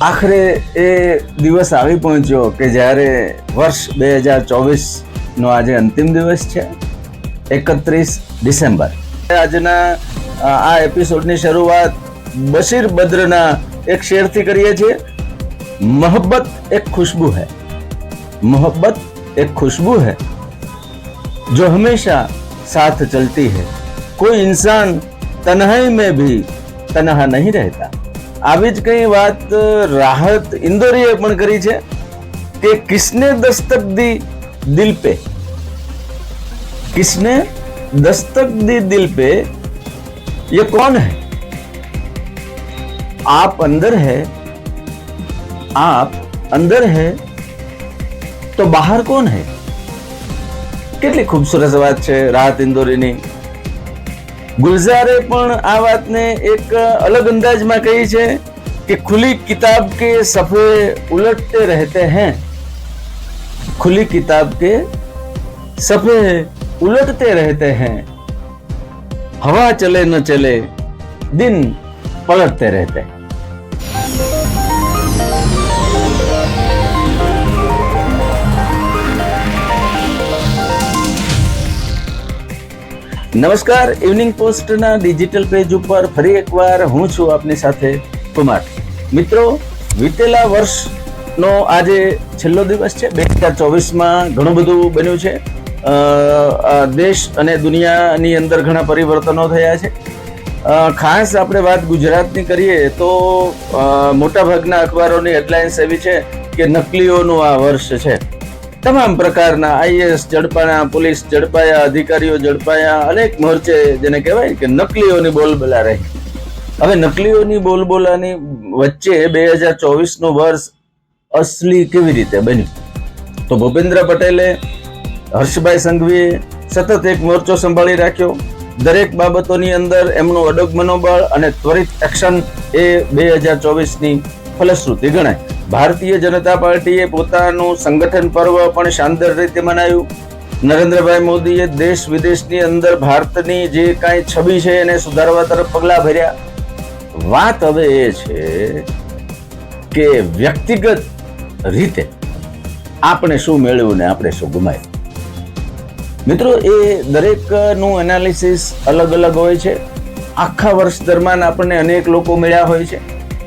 આખરે એ દિવસ આવી પહોંચ્યો કે જ્યારે વર્ષ બે હજાર ચોવીસનો આજે અંતિમ દિવસ છે એકત્રીસ ડિસેમ્બર આજના અ, આ એપિસોડની શરૂઆત બશીર બદ્રના એક શેરથી કરીએ છીએ મોહબ્બત એક खुशबू है मोहब्बत एक खुशबू है जो हमेशा साथ चलती है कोई इंसान तन्हाई में भी तनहा नहीं रहता આવી જ કઈ વાત રાહત ઇન્દોરીએ પણ કરી છે કે કિસને દસ્તક દી દિલ પે किसने दस्तक दी दिल पे ये कौन है आप अंदर है आप अंदर है તો બહાર કોણ હે કેટલી ખૂબસૂરત વાત છે રાહત ઇન્દોરીની ગુલઝારે પણ આ વાતને એક અલગ અંદાજમાં કહી છે કે ખુલી કિતાબ કે સફે ઉલટતે રહેતે हैं खुली किताब के सफे उलटते रहते हैं हवा चले न चले दिन पलटते रहते हैं નમસ્કાર ઇવનિંગ પોસ્ટના ડિજિટલ પેજ ઉપર ફરી એકવાર હું છું આપની સાથે કુમાર. મિત્રો, વીતેલા વર્ષનો આજે છેલ્લો દિવસ છે. બે હજાર ચોવીસમાં ઘણું બધું બન્યું છે. દેશ અને દુનિયાની અંદર ઘણા પરિવર્તનો થયા છે. ખાસ આપણે વાત ગુજરાતની કરીએ તો મોટાભાગના અખબારોની હેડલાઇન્સ એવી છે કે નકલીઓનું આ વર્ષ છે. તમામ પ્રકારના આઈએસ ઝડપાયા પોલીસ ઝડપાયા અધિકારીઓ ઝડપાયા અનેક મોરચે જેને કહેવાય કે નકલીઓની બોલબોલા રહી હવે નકલીઓની બોલબોલાની વચ્ચે બે હજાર ચોવીસનું વર્ષ અસલી કેવી રીતે બન્યું? તો ભૂપેન્દ્ર પટેલે હર્ષભાઈ સંઘવીએ સતત એક મોરચો સંભાળી રાખ્યો. દરેક બાબતોની અંદર એમનું અડગ મનોબળ અને ત્વરિત એક્શન એ બે હજાર ચોવીસની ફલશ્રુતિ ગણાય. ભારતીય જનતા પાર્ટીએ પોતાનું સંગઠન પર્વ પણ શાનદાર રીતે મનાવ્યું નરેન્દ્રભાઈ મોદીએ દેશ વિદેશની અંદર ભારતની જે કાંઈ છબી છે એને સુધારવા તરફ પગલાં ભર્યા. વાત હવે એ છે કે વ્યક્તિગત રીતે આપણે શું મેળવ્યું ને આપણે શું ગુમાવ્યું. મિત્રો, એ દરેકનું એનાલિસિસ અલગ અલગ હોય છે. આખા વર્ષ દરમિયાન આપણને અનેક લોકો મળ્યા હોય છે.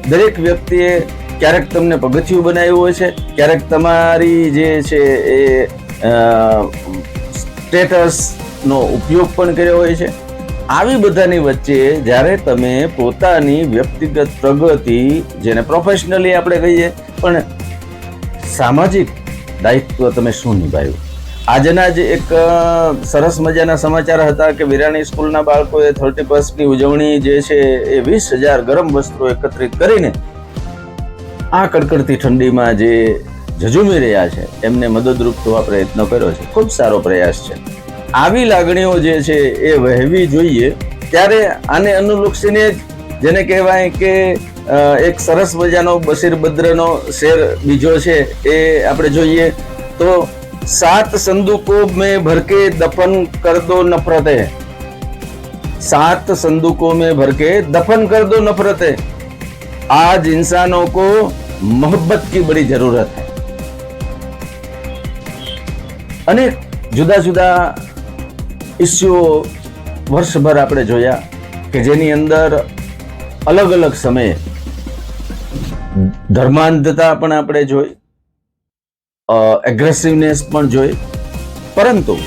દરેક વ્યક્તિએ ક્યારેક તમને પગથિયું બનાવ્યું હોય છે, ક્યારેક તમારી જે છે એ સ્ટેટસનો ઉપયોગ પણ કર્યો હોય છે. આવી બધાની વચ્ચે જ્યારે તમે પોતાની વ્યક્તિગત પ્રગતિ, જેને પ્રોફેશનલી આપણે કહીએ, પણ સામાજિક દાયિત્વ તમે શું નિભાવ્યું? આજના જ એક સરસ મજાના સમાચાર હતા કે વિરાણી સ્કૂલના બાળકોએ થર્ટી ફર્સ્ટની ઉજવણી જે છે એ વીસ હજાર ગરમ વસ્ત્રો એકત્રિત કરીને આ કડકડતી ઠંડીમાં જે ઝઝુમી રહ્યા છે, એમને મદદરૂપ થવા પ્રયત્ન કર્યો છે. ખૂબ સારો પ્રયાસ છે. આવી લાગણીઓ જે છે, એ વહેવી જોઈએ. ત્યારે આને અનુલક્ષીને જ જેને કહેવાય કે એક સરસ મજાનો બશીરભદ્રનો શેર બીજો છે, એ આપણે જોઈએ તો, સાત સંદુકો મેં ભરકે દફન કર દો નફરતે. સાત સંદુકો મેં ભરકે દફન કર નફરતે. आज इंसानों को मोहब्बत की बड़ी जरूरत है અનેક જુદા જુદા ઇસ્યુઓ વર્ષભર આપણે જોયા કે જેની અંદર અલગ અલગ સમયે ધર્માંધતા પણ આપણે જોઈ એગ્રેસિવનેસ પણ જોઈ પરંતુ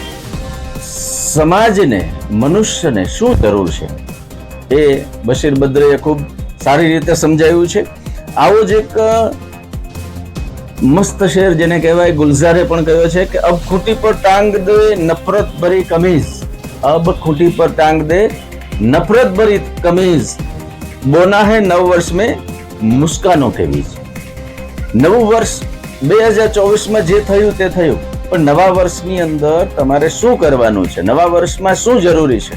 સમાજને મનુષ્યને શું જરૂર છે એ બશીર બદ્રએ ખૂબ સારી રીતે સમજાયું છે. આવો જ એક મસ્ત શેર જેને કહેવાય ગુલઝારે પણ કહ્યો છે કે અબ ખૂટી પર ટાંગ દે નફરત ભરી કમીઝ. અબ ખૂટી પર ટાંગ દે નફરત ભરી કમીઝ. બોના હે નવ વર્ષ મેં મુસ્કાનો કે છે નવું વર્ષ બે હજાર ચોવીસમાં જે થયું તે થયું. પણ નવા વર્ષની અંદર તમારે શું કરવાનું છે? નવા વર્ષમાં શું જરૂરી છે?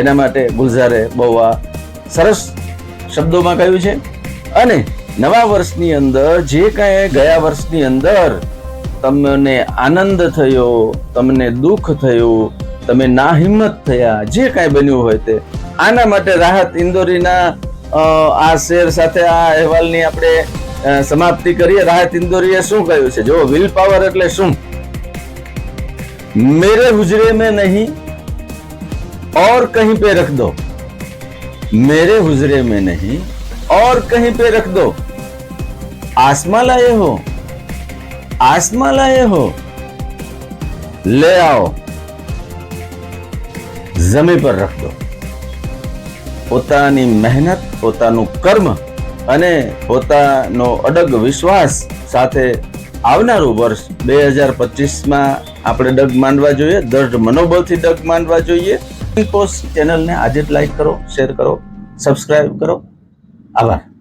એના માટે ગુલઝારે બહુ આ સરસ શબ્દોમાં કહ્યું છે અને નવા વર્ષની અંદર જે કાંઈ ગયા વર્ષની અંદર તમને આનંદ થયો તમને દુઃખ થયું તમે નાહિંમત થયા જે કાંઈ બન્યું હોય તે આના માટે રાહત ઇન્દોરીના અ, આ શેર સાથે આ અહેવાલની આપણે અ, સમાપ્તિ કરીએ રાહત ઇન્દોરીએ શું કહ્યું છે જો વિલ પાવર એટલે શું मेरे हुजरे में नहीं और कहीं पे रख दो मेरे हुजरे में नहीं और कहीं पे रख दो आसमां लाए हो आसमां लाए हो ले आओ જમી પર રખ દો પોતાની મહેનત પોતાનું કર્મ અને પોતાનો અડગ વિશ્વાસ સાથે આવનારું વર્ષ બે હજાર પચીસમાં આપણે ડગ માંડવા જોઈએ દૃઢ મનોબળથી ડગ માંડવા જોઈએ પોસ્ટ ચેનલને આજે જ લાઈક કરો શેર કરો સબસ્ક્રાઈબ કરો. આભાર.